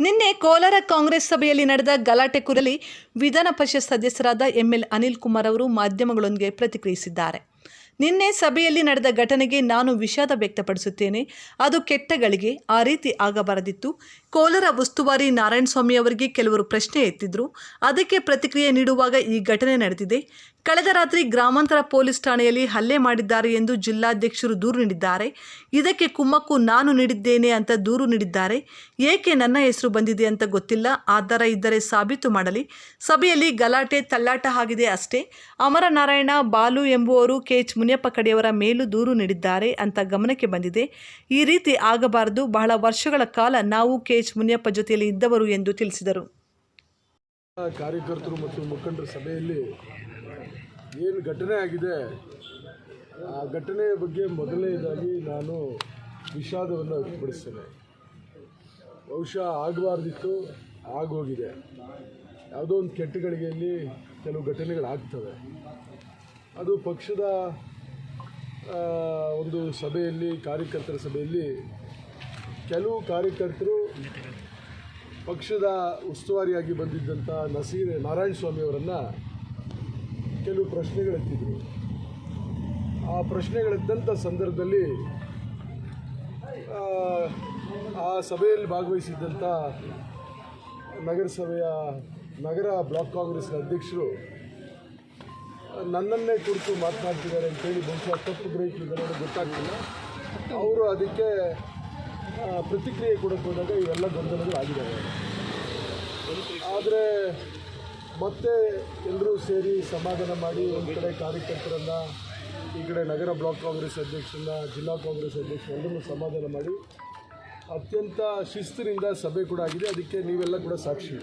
ನಿನ್ನೆ ಕೋಲಾರ ಕಾಂಗ್ರೆಸ್ ಸಭೆಯಲ್ಲಿ ನಡೆದ ಗಲಾಟೆ ಕುರಲಿ ವಿಧಾನ ಪರಿಷತ್ ಸದಸ್ಯರಾದ ಎಂಎಲ್ ಅನಿಲ್ ಕುಮಾರ್ ಅವರು ಮಾಧ್ಯಮಗಳೊಂದಿಗೆ ಪ್ರತಿಕ್ರಿಯಿಸಿದ್ದಾರೆ. ನಿನ್ನೆ ಸಭೆಯಲ್ಲಿ ನಡೆದ ಘಟನೆಗೆ ನಾನು ವಿಷಾದ ವ್ಯಕ್ತಪಡಿಸುತ್ತೇನೆ. ಅದು ಕೆಟ್ಟಗಳಿಗೆ ಆ ರೀತಿ ಆಗಬಾರದಿತ್ತು. ಕೋಲಾರ ಉಸ್ತುವಾರಿ ನಾರಾಯಣಸ್ವಾಮಿ ಅವರಿಗೆ ಕೆಲವರು ಪ್ರಶ್ನೆ ಎತ್ತಿದ್ರು. ಅದಕ್ಕೆ ಪ್ರತಿಕ್ರಿಯೆ ನೀಡುವಾಗ ಈ ಘಟನೆ ನಡೆದಿದೆ. ಕಳೆದ ರಾತ್ರಿ ಗ್ರಾಮಾಂತರ ಪೊಲೀಸ್ ಠಾಣೆಯಲ್ಲಿ ಹಲ್ಲೆ ಮಾಡಿದ್ದಾರೆ ಎಂದು ಜಿಲ್ಲಾಧ್ಯಕ್ಷರು ದೂರು ನೀಡಿದ್ದಾರೆ. ಇದಕ್ಕೆ ಕುಮ್ಮಕ್ಕು ನಾನು ನೀಡಿದ್ದೇನೆ ಅಂತ ದೂರು ನೀಡಿದ್ದಾರೆ. ಏಕೆ ನನ್ನ ಹೆಸರು ಬಂದಿದೆ ಅಂತ ಗೊತ್ತಿಲ್ಲ. ಆಧಾರ ಇದ್ದರೆ ಸಾಬೀತು ಮಾಡಲಿ. ಸಭೆಯಲ್ಲಿ ಗಲಾಟೆ ತಳ್ಳಾಟ ಆಗಿದೆ ಅಷ್ಟೇ. ಅಮರನಾರಾಯಣ, ಬಾಲು ಎಂಬುವರು ಕೆ ಎಚ್ ಮುನಿಯಪ್ಪ ಕಡೆಯವರ ಮೇಲೂ ದೂರು ನೀಡಿದ್ದಾರೆ ಅಂತ ಗಮನಕ್ಕೆ ಬಂದಿದೆ. ಈ ರೀತಿ ಆಗಬಾರದು. ಬಹಳ ವರ್ಷಗಳ ಕಾಲ ನಾವು ಕೆ ಎಚ್ ಮುನಿಯಪ್ಪ ಜೊತೆಯಲ್ಲಿ ಇದ್ದವರು ಎಂದು ತಿಳಿಸಿದರು. ಕಾರ್ಯಕರ್ತರು ಮತ್ತು ಮುಖಂಡರ ಸಭೆಯಲ್ಲಿ ಏನು ಘಟನೆ ಆಗಿದೆ? ಆ ಘಟನೆಯ ಬಗ್ಗೆ ಮೊದಲನೇದಾಗಿ ನಾನು ವಿಷಾದವನ್ನು ವ್ಯಕ್ತಪಡಿಸ್ತೇನೆ. ಬಹುಶಃ ಆಗಬಾರ್ದಿತ್ತು, ಆಗೋಗಿದೆ. ಯಾವುದೋ ಒಂದು ಕೆಟ್ಟ ಗಳಿಗೆಯಲ್ಲಿ ಕೆಲವು ಘಟನೆಗಳಾಗ್ತವೆ. ಅದು ಪಕ್ಷದ ಒಂದು ಸಭೆಯಲ್ಲಿ ಕಾರ್ಯಕರ್ತರ ಸಭೆಯಲ್ಲಿ ಕೆಲವು ಕಾರ್ಯಕರ್ತರು ಪಕ್ಷದ ಉಸ್ತುವಾರಿಯಾಗಿ ಬಂದಿದ್ದಂಥ ನಸೀರ್ ನಾರಾಯಣ ಸ್ವಾಮಿ ಅವರನ್ನು ಕೆಲವು ಪ್ರಶ್ನೆಗಳೆತ್ತಿದ್ರು. ಆ ಪ್ರಶ್ನೆಗಳೆದ್ದಂಥ ಸಂದರ್ಭದಲ್ಲಿ ಆ, ಆ ಸಭೆಯಲ್ಲಿ ಭಾಗವಹಿಸಿದ್ದಂಥ ನಗರಸಭೆಯ ನಗರ ಬ್ಲಾಕ್ ಕಾಂಗ್ರೆಸ್ನ ಅಧ್ಯಕ್ಷರು ನನ್ನನ್ನೇ ಕುರಿತು ಮಾತನಾಡ್ತಿದ್ದಾರೆ ಅಂತೇಳಿ ಬಹುಶಃ ತಪ್ಪು ಗ್ರಹಿಸಿದ್ದಾರೆ ಗೊತ್ತಾಗ್ತಿಲ್ಲ. ಅವರು ಅದಕ್ಕೆ ಪ್ರತಿಕ್ರಿಯೆ ಕೊಡಕ್ಕೆ ಹೋದಾಗ ಇವೆಲ್ಲ ಗೊಂದಲಗಳು ಆಗಿದ್ದಾವೆ. ಆದರೆ ಮತ್ತೆ ಎಲ್ಲರೂ ಸೇರಿ ಸಮಾಧಾನ ಮಾಡಿ ಒಂದು ಕಡೆ ಕಾರ್ಯಕರ್ತರನ್ನು, ಈ ಕಡೆ ನಗರ ಬ್ಲಾಕ್ ಕಾಂಗ್ರೆಸ್ ಅಧ್ಯಕ್ಷರನ್ನ, ಜಿಲ್ಲಾ ಕಾಂಗ್ರೆಸ್ ಅಧ್ಯಕ್ಷ ಎಲ್ಲರನ್ನೂ ಸಮಾಧಾನ ಮಾಡಿ ಅತ್ಯಂತ ಶಿಸ್ತಿನಿಂದ ಸಭೆ ಕೂಡ ಆಗಿದೆ. ಅದಕ್ಕೆ ನೀವೆಲ್ಲ ಕೂಡ ಸಾಕ್ಷಿ.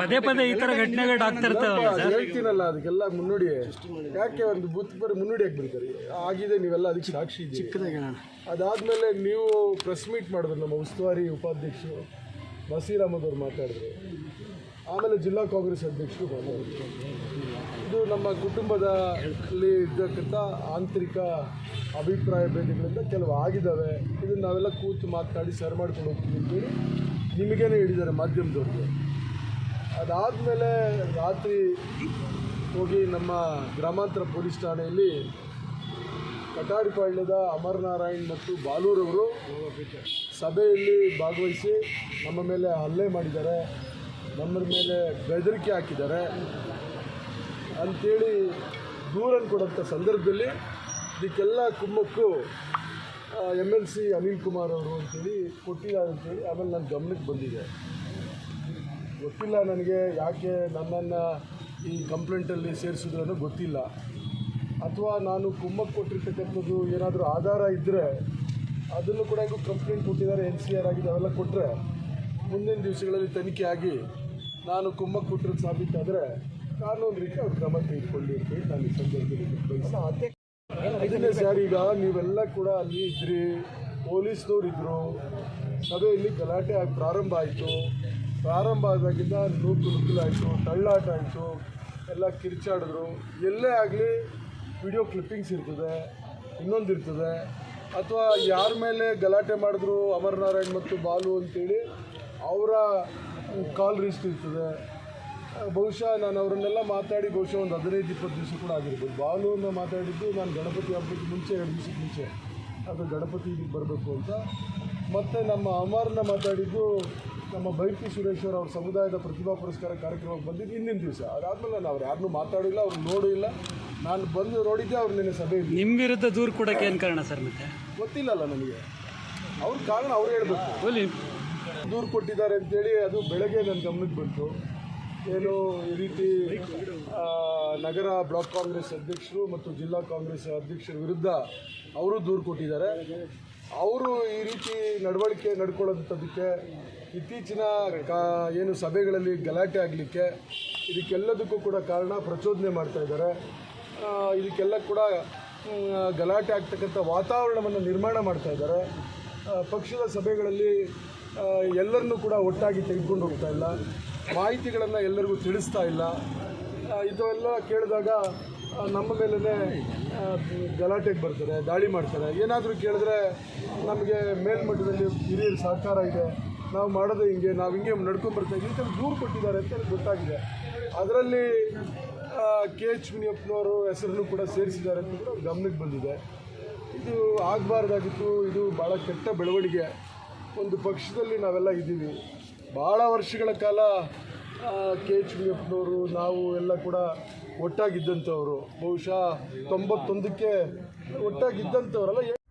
ಪದೇ ಪದೇ ಈ ತರ ಘಟನೆಗಳು ಆಗ್ತಾ ಹೇಳ್ತೀನಲ್ಲ ಅದಕ್ಕೆಲ್ಲ ಮುನ್ನುಡಿ. ಯಾಕೆ ಒಂದು ಬೂತ್ ಬರೀ ಮುನ್ನುಡಿ ಬಿಡ್ತಾರೆ ಆಗಿದೆ ನೀವೆಲ್ಲ ಅದಕ್ಕೆ ಸಾಕ್ಷಿ ಅದಾದ್ಮೇಲೆ ಅದಾದಮೇಲೆ ನೀವು ಪ್ರೆಸ್ ಮೀಟ್ ಮಾಡಿದ್ರು ನಮ್ಮ ಉಸ್ತುವಾರಿ ಉಪಾಧ್ಯಕ್ಷರು. ಬಸೀರ್ ಅಹಮದ್ ಅವ್ರು ಮಾತಾಡಿದ್ರು. ಆಮೇಲೆ ಜಿಲ್ಲಾ ಕಾಂಗ್ರೆಸ್ ಅಧ್ಯಕ್ಷರು ಇದು ನಮ್ಮ ಕುಟುಂಬದಲ್ಲಿ ಇದ್ದಕ್ಕಂಥ ಆಂತರಿಕ ಅಭಿಪ್ರಾಯ ಭೇದಗಳಿಂದ ಕೆಲವು ಆಗಿದ್ದಾವೆ. ಇದನ್ನು ನಾವೆಲ್ಲ ಕೂತು ಮಾತನಾಡಿ ಸರಿ ಮಾಡ್ಕೊಂಡು ಹೋಗ್ತೀವಿ ಅಂತೇಳಿ ನಿಮಗೇನೆ ಹೇಳಿದ್ದಾರೆ ಮಾಧ್ಯಮದವ್ರಿಗೆ. ಅದಾದಮೇಲೆ ರಾತ್ರಿ ಹೋಗಿ ನಮ್ಮ ಗ್ರಾಮಾಂತರ ಪೊಲೀಸ್ ಠಾಣೆಯಲ್ಲಿ ಕಟಾರಿಪಾಳ್ಯದ ಅಮರನಾರಾಯಣ್ ಮತ್ತು ಬಾಲೂರವರು ಸಭೆಯಲ್ಲಿ ಭಾಗವಹಿಸಿ ನಮ್ಮ ಮೇಲೆ ಹಲ್ಲೆ ಮಾಡಿದ್ದಾರೆ. ನಮ್ಮ ಮೇಲೆ ಬೆದರಿಕೆ ಹಾಕಿದ್ದಾರೆ. ಅಂಥೇಳಿ ದೂರನ್ನು ಕೊಡೋಂಥ ಸಂದರ್ಭದಲ್ಲಿ ಇದಕ್ಕೆಲ್ಲ ಕುಮ್ಮಕ್ಕು M L C Anil Kumar ಅವರು ಅಂತೇಳಿ ಕೊಟ್ಟಿಲ್ಲ ಅಂತೇಳಿ ಆಮೇಲೆ ನನ್ನ ಗಮನಕ್ಕೆ ಬಂದಿದೆ. ಗೊತ್ತಿಲ್ಲ ನನಗೆ ಯಾಕೆ ನನ್ನನ್ನು ಈ ಕಂಪ್ಲೇಂಟಲ್ಲಿ ಸೇರಿಸಿದ್ರು ಅನ್ನೋ ಗೊತ್ತಿಲ್ಲ. ಅಥವಾ ನಾನು ಕುಮ್ಮಕ್ಕೆ ಕೊಟ್ಟಿರ್ತಕ್ಕಂಥದ್ದು ಏನಾದರೂ ಆಧಾರ ಇದ್ದರೆ ಅದನ್ನು ಕೂಡ ಕಂಪ್ಲೇಂಟ್ ಕೊಟ್ಟಿದ್ದಾರೆ ಎನ್ ಸಿ ಆರ್ ಆಗಿದೆ, ಅವೆಲ್ಲ ಕೊಟ್ಟರೆ ಮುಂದಿನ ದಿವಸಗಳಲ್ಲಿ ತನಿಖೆ ಆಗಿ ನಾನು ಕುಮ್ಮಕ್ಕೆ ಕೊಟ್ಟಿರೋದು ಸಾಬೀತಾದರೆ ಕಾನೂನು ರೀತಿ ಅವ್ರು ಕ್ರಮ ತೆಗೆದುಕೊಳ್ಳಿ ಅಂತೇಳಿ ನಾನು ಈ ಸಂದರ್ಭದಲ್ಲಿ. ಅದನ್ನೇ ಸರ್ ಈಗ ನೀವೆಲ್ಲ ಕೂಡ ಅಲ್ಲಿ ಇದ್ರಿ, ಪೊಲೀಸ್ನವ್ರು ಇದ್ದರು ಸಭೆಯಲ್ಲಿ ಗಲಾಟೆ ಆಗಿ ಪ್ರಾರಂಭ ಆಯಿತು. ಪ್ರಾರಂಭ ಆದಾಗಿಂದ ನೂಕು ನುಗ್ಗಲಾಯಿತು, ತಳ್ಳಾಟ ಆಯಿತು, ಎಲ್ಲ ಕಿರ್ಚಾಡಿದ್ರು. ಎಲ್ಲೇ ಆಗಲಿ ವಿಡಿಯೋ ಕ್ಲಿಪ್ಪಿಂಗ್ಸ್ ಇರ್ತದೆ, ಇನ್ನೊಂದು ಇರ್ತದೆ. ಅಥವಾ ಯಾರ ಮೇಲೆ ಗಲಾಟೆ ಮಾಡಿದ್ರು ಅಮರನಾರಾಯಣ್ ಮತ್ತು ಬಾಲು ಅಂತೇಳಿ, ಅವರ ಕಾಲ್ ರಿಸ್ಕ್ ಇರ್ತದೆ. ಬಹುಶಃ ನಾನು ಅವರನ್ನೆಲ್ಲ ಮಾತಾಡಿ ಬಹುಶಃ ಒಂದು ಹದಿನೈದು ಇಪ್ಪತ್ತು ದಿವಸ ಕೂಡ ಆಗಿರ್ಬೋದು. ಬಾಲುವನ್ನು ಮಾತಾಡಿದ್ದು ನಾನು ಗಣಪತಿ ಹಬ್ಬಕ್ಕೆ ಮುಂಚೆ ಎರಡು ದಿವಸಕ್ಕೆ ಮುಂಚೆ. ಅದು ಗಣಪತಿ ಬರಬೇಕು ಅಂತ. ಮತ್ತು ನಮ್ಮ ಅಮರನ್ನ ಮಾತಾಡಿದ್ದು ನಮ್ಮ ಬೈಪಿ ಸುರೇಶ್ವರ್ ಅವ್ರ ಸಮುದಾಯದ ಪ್ರತಿಭಾ ಪುರಸ್ಕಾರ ಕಾರ್ಯಕ್ರಮಕ್ಕೆ ಬಂದಿದ್ದು ಹಿಂದಿನ ದಿವಸ. ಅದಾದಮೇಲೆ ನಾನು ಅವ್ರು ಯಾರನ್ನೂ ಮಾತಾಡಿಲ್ಲ ಅವ್ರು ನೋಡಿಲ್ಲ ನಾನು ಬಂದು ನೋಡಿದ್ದೆ ಅವ್ರು ನಿನ್ನೆ ಸಭೆಯಲ್ಲಿ ನಿಮ್ಮ ವಿರುದ್ಧ ದೂರು ಕೊಡಕ್ಕೆ ಏನು ಕಾರಣ ಸರ್ ಮತ್ತೆ? ಗೊತ್ತಿಲ್ಲಲ್ಲ ನನಗೆ ಅವ್ರ ಕಾರಣ ಅವ್ರು ಹೇಳಬೇಕು. ದೂರು ಕೊಟ್ಟಿದ್ದಾರೆ ಅಂತೇಳಿ ಅದು ಬೆಳಗ್ಗೆ ನನ್ನ ಗಮನಕ್ಕೆ ಬಂತು. ಏನು ಈ ರೀತಿ ನಗರ ಬ್ಲಾಕ್ ಕಾಂಗ್ರೆಸ್ ಅಧ್ಯಕ್ಷರು ಮತ್ತು ಜಿಲ್ಲಾ ಕಾಂಗ್ರೆಸ್ ಅಧ್ಯಕ್ಷರ ವಿರುದ್ಧ ಅವರು ದೂರು ಕೊಟ್ಟಿದ್ದಾರೆ. ಅವರು ಈ ರೀತಿ ನಡವಳಿಕೆ ನಡ್ಕೊಳ್ಳೋಂಥದ್ದಕ್ಕೆ ಇತ್ತೀಚಿನ ಏನು ಸಭೆಗಳಲ್ಲಿ ಗಲಾಟೆ ಆಗಲಿಕ್ಕೆ ಇದಕ್ಕೆಲ್ಲದಕ್ಕೂ ಕೂಡ ಕಾರಣ ಪ್ರಚೋದನೆ ಮಾಡ್ತಾ ಇದ್ದಾರೆ. ಇದಕ್ಕೆಲ್ಲ ಕೂಡ ಗಲಾಟೆ ಆಗ್ತಕ್ಕಂಥ ವಾತಾವರಣವನ್ನು ನಿರ್ಮಾಣ ಮಾಡ್ತಾ ಇದ್ದಾರೆ. ಪಕ್ಷದ ಸಭೆಗಳಲ್ಲಿ ಎಲ್ಲರನ್ನೂ ಕೂಡ ಒಟ್ಟಾಗಿ ತೆಗೆದುಕೊಂಡು ಹೋಗ್ತಾ ಇಲ್ಲ. ಮಾಹಿತಿಗಳನ್ನು ಎಲ್ಲರಿಗೂ ತಿಳಿಸ್ತಾ ಇಲ್ಲ. ಇದೆಲ್ಲ ಕೇಳಿದಾಗ ನಮ್ಮ ಮೇಲೇ ಗಲಾಟೆಗೆ ಬರ್ತಾರೆ, ದಾಳಿ ಮಾಡ್ತಾರೆ. ಏನಾದರೂ ಕೇಳಿದ್ರೆ ನಮಗೆ ಮೇಲ್ಮಟ್ಟದಲ್ಲಿ ಹಿರಿಯರು ಸಹಕಾರ ಇದೆ. ನಾವು ಮಾಡೋದು ಹಿಂಗೆ, ನಾವು ಹಿಂಗೆ ನಡ್ಕೊಂಡು ಇದ್ದೀವಿ ಅಂತ ದೂರು ಕೊಟ್ಟಿದ್ದಾರೆ ಅಂತ ನನಗೆ ಗೊತ್ತಾಗಿದೆ. ಅದರಲ್ಲಿ ಕೆ ಎಚ್ ಮುನಿಯಪ್ಪನವರು ಹೆಸರನ್ನು ಕೂಡ ಸೇರಿಸಿದ್ದಾರೆ ಅಂತ ಕೂಡ ಗಮನಕ್ಕೆ ಬಂದಿದೆ. ಇದು ಆಗಬಾರ್ದಾಗಿತ್ತು. ಇದು ಭಾಳ ಕೆಟ್ಟ ಬೆಳವಣಿಗೆ. ಒಂದು ಪಕ್ಷದಲ್ಲಿ ನಾವೆಲ್ಲ ಇದ್ದೀವಿ. ಭಾಳ ವರ್ಷಗಳ ಕಾಲ ಕೆ ಎಚ್ ಮುನಿಯಪ್ಪನವರು ನಾವು ಎಲ್ಲ ಕೂಡ ಒಟ್ಟಾಗಿದ್ದಂಥವರು. ಬಹುಶಃ ತೊಂಬತ್ತೊಂದಕ್ಕೆ ಒಟ್ಟಾಗಿದ್ದಂಥವರೆಲ್ಲ.